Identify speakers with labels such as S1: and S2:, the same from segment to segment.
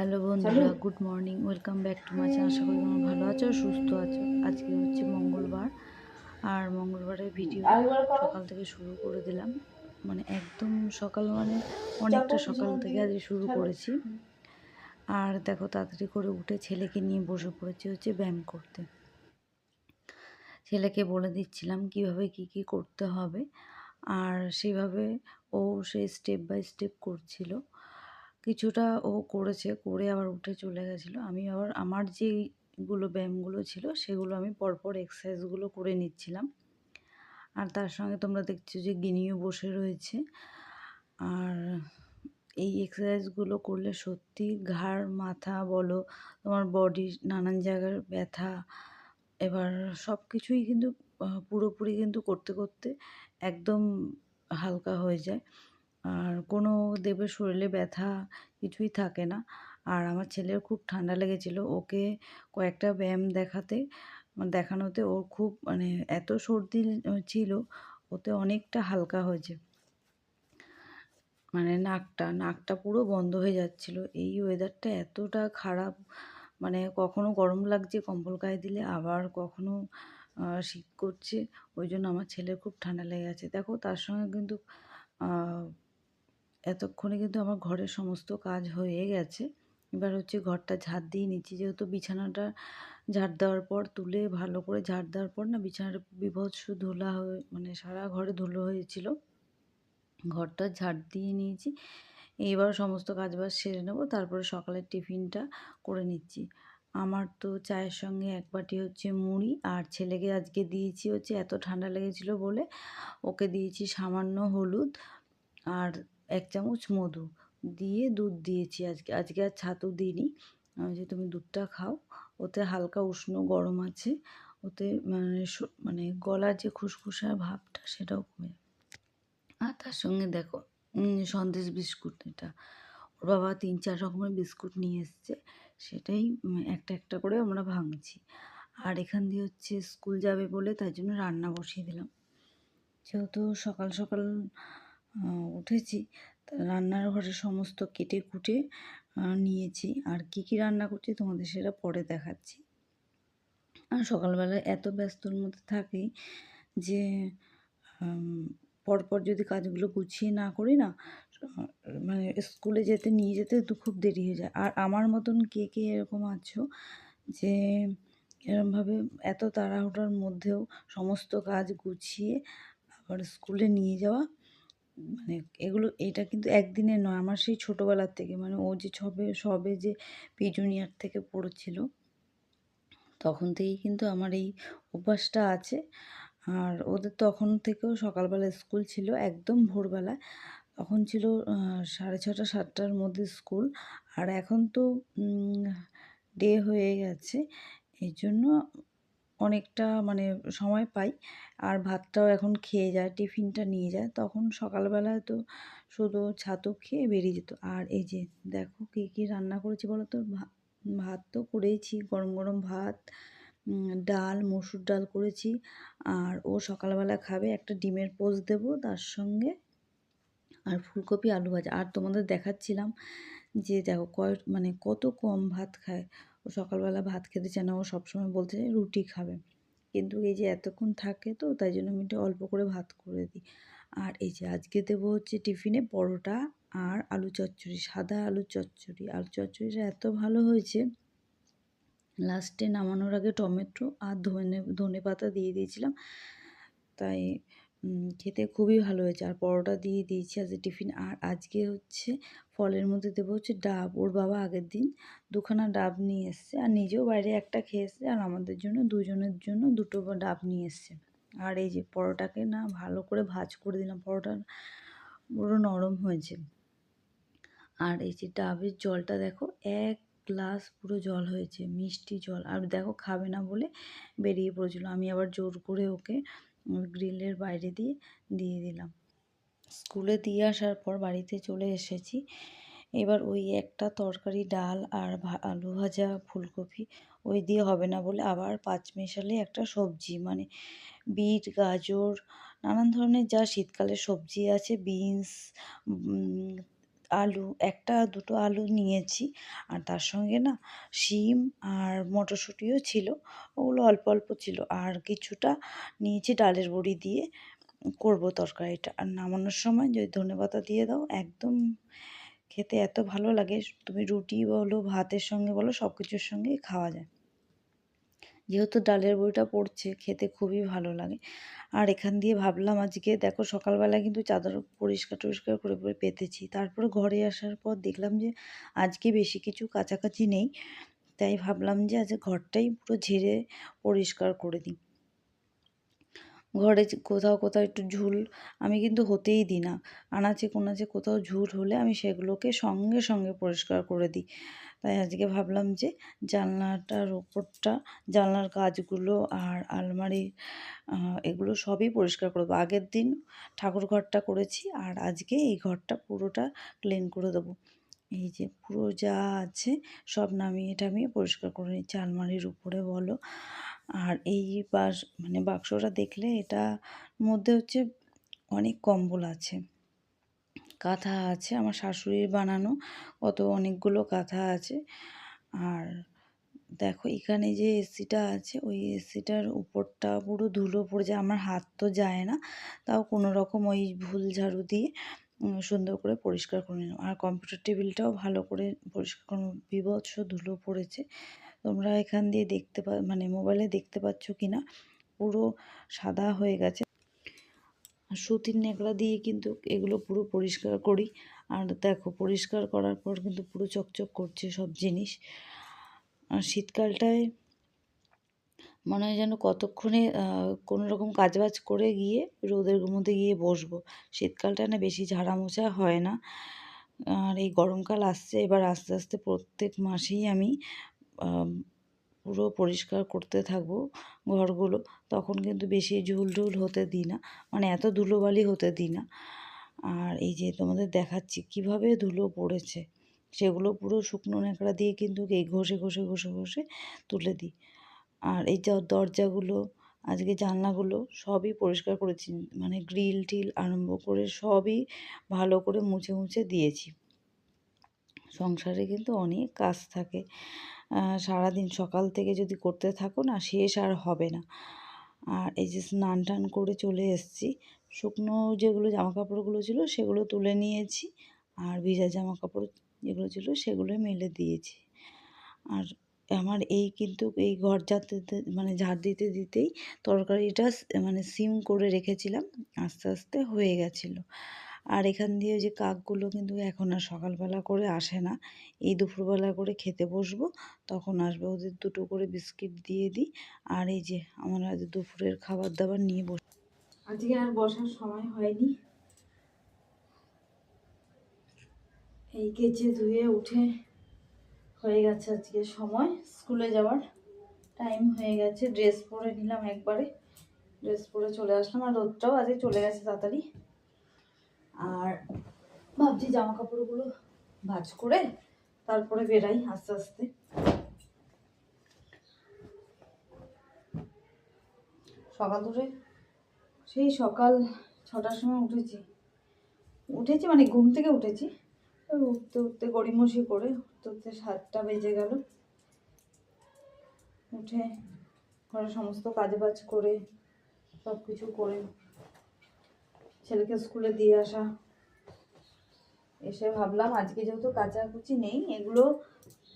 S1: Hello বন্ধুরা good morning welcome back to my channel আশা করি তোমরা ভালো আছো সুস্থ আছো। আজকে হচ্ছে মঙ্গলবার। আর মঙ্গলবারের ভিডিও সকাল থেকে শুরু করে দিলাম। মানে একদম সকাল মানে অনেকটা সকাল থেকে আজকে শুরু করেছি। আর দেখো তাড়াতাড়ি করে উঠে ছেলেকে নিয়ে বসে পড়েছি হচ্ছে ব্যায়াম করতে। ছেলেকে বলে দিচ্ছিলাম কীভাবে কি কি করতে হবে। আর সেভাবে ও সে স্টেপ বাই স্টেপ করছিল। কিছুটা ও করেছে, করে আবার উঠে চলে গেছিল। আমি আবার আমার যেগুলো ব্যায়ামগুলো ছিল, সেগুলো আমি পরপর এক্সারসাইজগুলো করে নিচ্ছিলাম। আর তার সঙ্গে তোমরা দেখছ যে গিনিও বসে রয়েছে। আর এই এক্সারসাইজগুলো করলে সত্যি ঘাড়, মাথা বলো, তোমার বডির নানান জায়গার ব্যথা, এবার সব কিছুই কিন্তু পুরোপুরি কিন্তু করতে করতে একদম হালকা হয়ে যায়। আর কোনো দেবের শরীরে ব্যথা কিছুই থাকে না। আর আমার ছেলের খুব ঠান্ডা লেগেছিল। ওকে কয়েকটা ব্যায়াম দেখাতে, দেখানোতে ওর খুব মানে এত সর্দি ছিল, ওতে অনেকটা হালকা হয়েছে। মানে নাকটা নাকটা পুরো বন্ধ হয়ে যাচ্ছিল। এই ওয়েদারটা এতটা খারাপ মানে কখনো গরম লাগছে, কম্বল গায়ে দিলে আবার কখনো শীত করছে। ওই জন্য আমার ছেলের খুব ঠান্ডা লেগে আছে। দেখো, তার সঙ্গে কিন্তু এতক্ষণে কিন্তু আমার ঘরের সমস্ত কাজ হয়ে গেছে। এবার হচ্ছে ঘরটা ঝাড় দিয়ে নিচ্ছি। যেহেতু বিছানাটা ঝাড় দেওয়ার পর, তুলে ভালো করে ঝাড় দেওয়ার পর না বিছানাটা বিভৎস ধুলা হয়ে মানে সারা ঘরে ধুলো হয়েছিল। ঘরটা ঝাড় দিয়ে নিয়েছি। এবার সমস্ত কাজবাজ সেরে নেব। তারপরে সকালের টিফিনটা করে নিচ্ছি। আমার তো চায়ের সঙ্গে এক বাটি হচ্ছে মুড়ি, আর ছেলেকে আজকে দিয়েছি হচ্ছে এত ঠান্ডা লেগেছিলো বলে ওকে দিয়েছি সামান্য হলুদ। আর এক চামচ মধু দিয়ে দুধ দিয়েছি আজকে। আজকে আর ছাতু দিইনি। যে তুমি দুধটা খাও, ওতে হালকা উষ্ণ গরম আছে, ওতে মানে মানে গলার যে খুসখুসার ভাবটা সেটাও কমে আর তার সঙ্গে দেখো সন্দেশ বিস্কুট এটা। ওর বাবা তিন, চার রকমের বিস্কুট নিয়ে এসছে, সেটাই একটা একটা করে আমরা ভাঙছি। আর এখান দিয়ে হচ্ছে স্কুল যাবে বলে তাই জন্য রান্না বসিয়ে দিলাম। যেহেতু সকাল সকাল উঠেছি। রান্নার ঘরে সমস্ত কেটে কুটে নিয়েছি। আর কি কি রান্না করছি তোমাদের সেটা পরে দেখাচ্ছি। আর সকালবেলায় এত ব্যস্তর মধ্যে থাকি যে পরপর যদি কাজগুলো গুছিয়ে না করি না মানে স্কুলে যেতে, নিয়ে যেতে তো খুব দেরি হয়ে যায়। আর আমার মতন কে কে এরকম আছো যে, এরমভাবে এত তাড়াহুড়োর মধ্যেও সমস্ত কাজ গুছিয়ে আবার স্কুলে নিয়ে যাওয়া মানে এগুলো, এটা কিন্তু একদিনের নয়, আমার সেই ছোটোবেলার থেকে। মানে ও যে সবে সবে যে পি জুনিয়র থেকে পড়েছিল, তখন থেকেই কিন্তু আমার এই অভ্যাসটা আছে। আর ওদের তখন থেকেও সকালবেলা স্কুল ছিল, একদম ভোরবেলায় তখন ছিল সাড়ে ছটা, সাতটার মধ্যে স্কুল। আর এখন তো ডে হয়ে গেছে। এই জন্য অনেকটা মানে সময় পাই। আর ভাতটাও এখন খেয়ে যায়, টিফিনটা নিয়ে যায়। তখন সকালবেলায় তো শুধু ছাতু খেয়ে বেরিয়ে যেত। আর এই যে দেখো কী কী রান্না করেছি বলো তো? ভাত তো করেইছি। গরম গরম ভাত ডাল, মসুর ডাল করেছি। আর ও সকালবেলা খাবে একটা ডিমের পোচ দেবো তার সঙ্গে। আর ফুলকপি, আলু ভাজা। আর তোমাদের দেখাচ্ছিলাম যে দেখো কয় মানে কত কম ভাত খায়। ও সকালবেলা ভাত খেতে চায় না, ও সবসময় বলতে চায় রুটি খাবে। কিন্তু এই যে এতক্ষণ থাকে তো, তাই জন্য আমি একটু অল্প করে ভাত করে দিই। আর এই যে আজকে দেবো হচ্ছে টিফিনে পরোটা আর আলু চচ্চড়ি, সাদা আলু চচ্চড়ি। আলু চচ্চড়িটা এত ভালো হয়েছে, লাস্টে নামানোর আগে টমেটো আর ধনে ধনে পাতা দিয়ে দিয়েছিলাম। তাই খেতে খুবই ভালো হয়েছে। আর পরোটা দিয়ে দিয়েছি আজকে টিফিন আর আজকে হচ্ছে ফলের মধ্যে দেবো হচ্ছে ডাব। ওর বাবা আগের দিন দুখানা ডাব নিয়ে এসছে আর নিজেও বাইরে একটা খেয়ে এসছে আর আমাদের জন্য দুজনের জন্য দুটো ডাব নিয়ে এসছে। আর এই যে পরোটাকে না ভালো করে ভাজ করে দিলাম। পরোটা পুরো নরম হয়েছে। আর এই যে ডাবের জলটা দেখো, এক গ্লাস পুরো জল হয়েছে, মিষ্টি জল। আর দেখো খাবে না বলে বেরিয়ে পড়েছিল। আমি আবার জোর করে ওকে গ্রিলের বাইরে দিয়ে দিয়ে দিলাম। স্কুলে দিয়ে আসার পর বাড়িতে চলে এসেছি। এবার ওই একটা তরকারি, ডাল আর আলু ভাজা, ফুলকপি ওই দিয়ে হবে না বলে আবার পাঁচ মেশালে একটা সবজি মানে বিট, গাজর, নানান ধরনের যা শীতকালে সবজি আছে, বিনস আলু, একটা, দুটো আলু নিয়েছি। আর তার সঙ্গে না শিম আর মটরশুঁটিও ছিল, ওগুলো অল্প অল্প ছিল। আর কিছুটা নিয়েছি ডালের বড়ি দিয়ে করব তরকারিটা। আর নামানোর সময় যদি ধনেপাতা দিয়ে দাও, একদম খেতে এত ভালো লাগে, তুমি রুটি বলো, ভাতের সঙ্গে বলো সব কিছুর সঙ্গেই খাওয়া যায়। যেহেতু ডালের বড়িটা পড়ছে, খেতে খুবই ভালো লাগে। আর এখান দিয়ে ভাবলাম আজকে, দেখো সকালবেলা কিন্তু চাদর পরিষ্কার টরিষ্কার করে করে পেতেছি। তারপরে ঘরে আসার পর দেখলাম যে, আজকে বেশি কিছু কাছাকাছি নেই। তাই ভাবলাম যে, আজ ঘরটাই পুরো ঝেড়ে পরিষ্কার করে দিই। ঘরে কোথাও কোথাও একটু ঝুল, আমি কিন্তু হতেই দিই না। আনাচে কোনাচে কোথাও ঝুল হলে আমি সেগুলোকে সঙ্গে সঙ্গে পরিষ্কার করে দিই। তাই আজকে ভাবলাম যে জানলাটার ওপরটা, জানলার কাজগুলো আর আলমারি এগুলো সবই পরিষ্কার করে দেবো। আগের দিন ঠাকুর ঘরটা করেছি আর আজকে এই ঘরটা পুরোটা ক্লিন করে দেবো। এই যে পুরো যা আছে সব নামিয়ে টামিয়ে পরিষ্কার করে নিচ্ছি। আলমারির উপরে বলো আর এই বাস মানে বাক্সটা দেখলে এটা মধ্যে হচ্ছে অনেক কম্বল আছে। কাঁথা আছে, আমার শাশুড়ির বানানো, কত অনেকগুলো কাঁথা আছে। আর দেখো এখানে যে এসিটা আছে, ওই এসিটার উপরটা পুরো ধুলো পড়ে যায়, আমার হাত তো যায় না। তাও কোনো রকম ওই ভুল ঝাড়ু দিয়ে সুন্দর করে পরিষ্কার করে নিলাম। আর কম্পিউটার টেবিলটাও ভালো করে পরিষ্কার করে বিভৎস ধুলো পড়েছে। তোমরা এখান দিয়ে দেখতে পা মানে মোবাইলে দেখতে পাচ্ছ কি না পুরো সাদা হয়ে গেছে। সুতির ন্যাকড়া দিয়ে কিন্তু এগুলো পুরো পরিষ্কার করি। আর দেখো, পরিষ্কার করার পর কিন্তু পুরো চকচক করছে সব জিনিস। আর শীতকালটায় মনে হয় যেন কতক্ষণে কোনো রকম কাজবাজ করে গিয়ে রোদের মধ্যে গিয়ে বসবো। শীতকালটা না বেশি ঝাড়া মোছা হয় না। আর এই গরমকাল আসছে, এবার আস্তে আস্তে প্রত্যেক মাসেই আমি পুরো পরিষ্কার করতে থাকব ঘরগুলো। তখন কিন্তু বেশি ঝুল ঝুল হতে দিই না। মানে এত ধুলোবালি হতে দিই না। আর এই যে তোমাদের দেখাচ্ছি, কীভাবে ধুলো পড়েছে, সেগুলো পুরো শুকনো ন্যাকড়া দিয়ে কিন্তু এই ঘষে ঘষে ঘষে ঘষে তুলে দিই। আর এই যা দরজাগুলো, আজকে জানলাগুলো সবই পরিষ্কার করেছি। মানে গ্রিল টিল আরম্ভ করে সবই ভালো করে মুছে মুছে দিয়েছি। সংসারে কিন্তু অনেক কাজ থাকে। সারাদিন সকাল থেকে যদি করতে থাকো না, শেষ আর হবে না। আর এই যে স্নান টান করে চলে এসেছি, শুকনো যেগুলো জামা কাপড়গুলো ছিল সেগুলো তুলে নিয়েছি, আর ভিজা জামা কাপড় যেগুলো ছিল সেগুলো মেলে দিয়েছি। আর আমার এই কিন্তু এই ঘর যাতে মানে ঝাড় দিতে দিতেই তরকারিটা মানে সিম করে রেখেছিলাম, আস্তে আস্তে হয়ে গেছিল। আর এখান দিয়ে যে কাকগুলো কিন্তু এখন আর সকালবেলা করে আসে না। এই দুপুরবেলা করে খেতে বসবো, তখন আসবে ওদের দুটো করে বিস্কিট দিয়ে দিই। আর এই যে আমার আজ দুপুরের খাবার দাবার নিয়ে বস আজকে আর বসার সময় হয়নি। এই কেচে ধুয়ে উঠে হয়ে গেছে আজকে সময়, স্কুলে যাওয়ার টাইম হয়ে গেছে। ড্রেস পরে নিলাম একবারে। ড্রেস পরে চলে আসলাম আর রোদটাও আজকে চলে গেছে তাড়াতাড়ি। আর ভাবছি জামা কাপড়গুলো ভাজ করে তারপরে বেরাই আস্তে আস্তে। সকাল ধরে সেই সকাল ছটার সময় উঠেছি। উঠেছি মানে ঘুম থেকে উঠেছি। উঠতে উঠতে গড়িমসি করে উঠতে উঠতে সাতটা বেজে গেল। উঠে ঘরে সমস্ত কাজ বাজ করে সব কিছু করে ছেলেকে স্কুলে দিয়ে আসা। এসে ভাবলাম আজকে যেহেতু কাচাকুচি নেই, এগুলো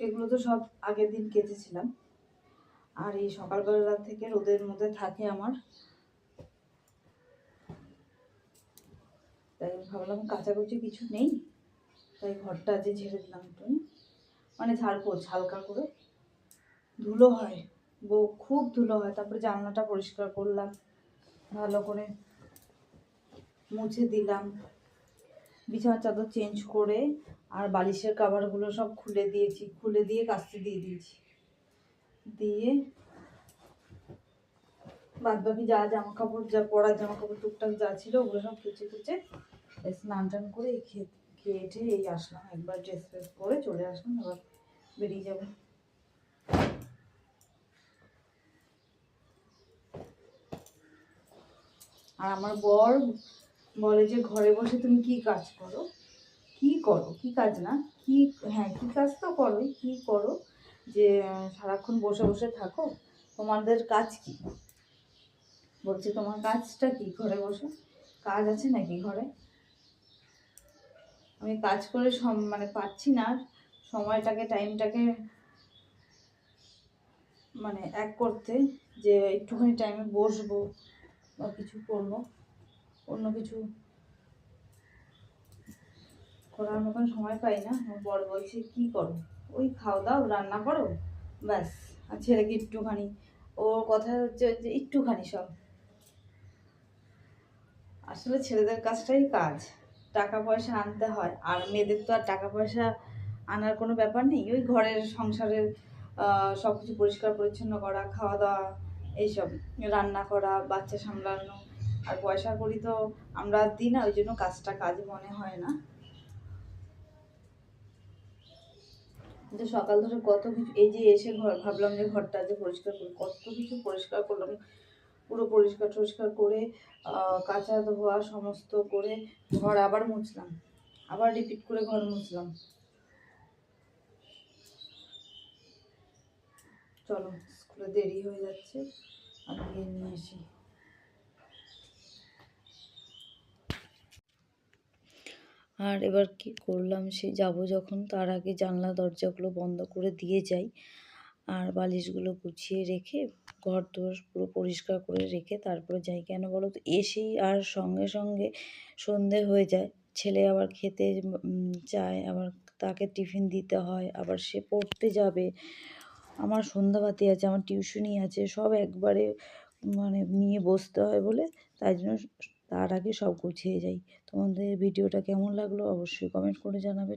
S1: এগুলো তো সব আগের দিন কেচেছিলাম। আর এই সকালবেলা থেকে রোদের মধ্যে থাকে আমার। তাই ভাবলাম কাচাকুচি কিছু নেই, তাই ঘরটা আজকে ঝেড়ে দিলাম একটু। মানে ঝাড়বো হালকা করে। ধুলো হয়, বউ খুব ধুলো হয়, তারপরে জানলাটা পরিষ্কার করলাম, ভালো করে মুছে দিলাম। বিছানার চাদর চেঞ্জ করে আর বালিশের কাভারগুলো সব খুলে দিয়েছি। খুলে দিয়ে কাস্তে দিয়ে দিয়েছি। দিয়ে বাদ বাকি যা জামা কাপড় যা পরার জামা কাপড় টুকটাক যা ছিল ওগুলো সব কুচে কুচে স্নান টান করে খেয়ে খেয়ে এই আসলাম। একবার ড্রেস ফ্রেস পরে চলে আসলাম, এবার বেরিয়ে যাব। আর আমার বর বলে যে ঘরে বসে তুমি কি কাজ করো? কি করো? কি কাজ না? কি হ্যাঁ কি কাজ তো করোই। কি করো? যে, সারাক্ষণ বসে বসে থাকো। তোমাদের কাজ কি? বলছি, তোমার কাজটা কি ঘরে বসে? কাজ আছে নাকি ঘরে? আমি কাজ করে সম- মানে পাচ্ছি না সময়টাকে, টাইমটাকে মানে এক করতে যে একটুখানি টাইমে বসবো বা কিছু করব। অন্য কিছু করার মতন সময় পাই না। আমার বর বলছে, কি করো? ওই খাও দাও, রান্না করো, ব্যাস। আর ছেলেকে একটুখানি, ওর কথা হচ্ছে যে একটুখানি সব। আসলে ছেলেদের কাজটাই কাজ। টাকা পয়সা আনতে হয়, আর মেয়েদের তো আর টাকা পয়সা আনার কোনো ব্যাপার নেই। ওই ঘরের সংসারের সব কিছু পরিষ্কার পরিচ্ছন্ন করা, খাওয়া দাওয়া, এইসব, রান্না করা, বাচ্চা সামলানো আর পয়সা করি তো আমরা দিই না, ওই জন্য কাজটা কাজ মনে হয় না। কিন্তু সকাল ধরে কত কিছু, এই যে এসে ঘর, ভাবলাম যে ঘরটা যে পরিষ্কার করি, কত কিছু পরিষ্কার করলাম। পুরো পরিষ্কার টরিষ্কার করে কাঁচা ধোয়া সমস্ত করে ঘর আবার মুছলাম। আবার রিপিট করে ঘর মুছলাম। চলো, স্কুলে দেরি হয়ে যাচ্ছে, আমি গিয়ে নিয়ে আসি। আর এবার কি করলাম, সে যাব যখন। তার আগে জানলা দরজাগুলো বন্ধ করে দিয়ে যাই আর বালিশগুলো গুছিয়ে রেখে ঘর দোর পুরো পরিষ্কার করে রেখে তারপরে যাই। কেন বলো তো, এসেই আর সঙ্গে সঙ্গে সন্ধে হয়ে যায়। ছেলে আবার খেতে চায়, আবার তাকে টিফিন দিতে হয়, আবার সে পড়তে যাবে। আমার সন্ধ্যাবাতি আছে, আমার টিউশনি আছে, সব একবারে মানে নিয়ে বসতে হয় বলে তাই জন্য তার আগে সব গুছিয়ে যাই। তোমাদের ভিডিওটা কেমন লাগল অবশ্যই কমেন্ট করে জানাবে।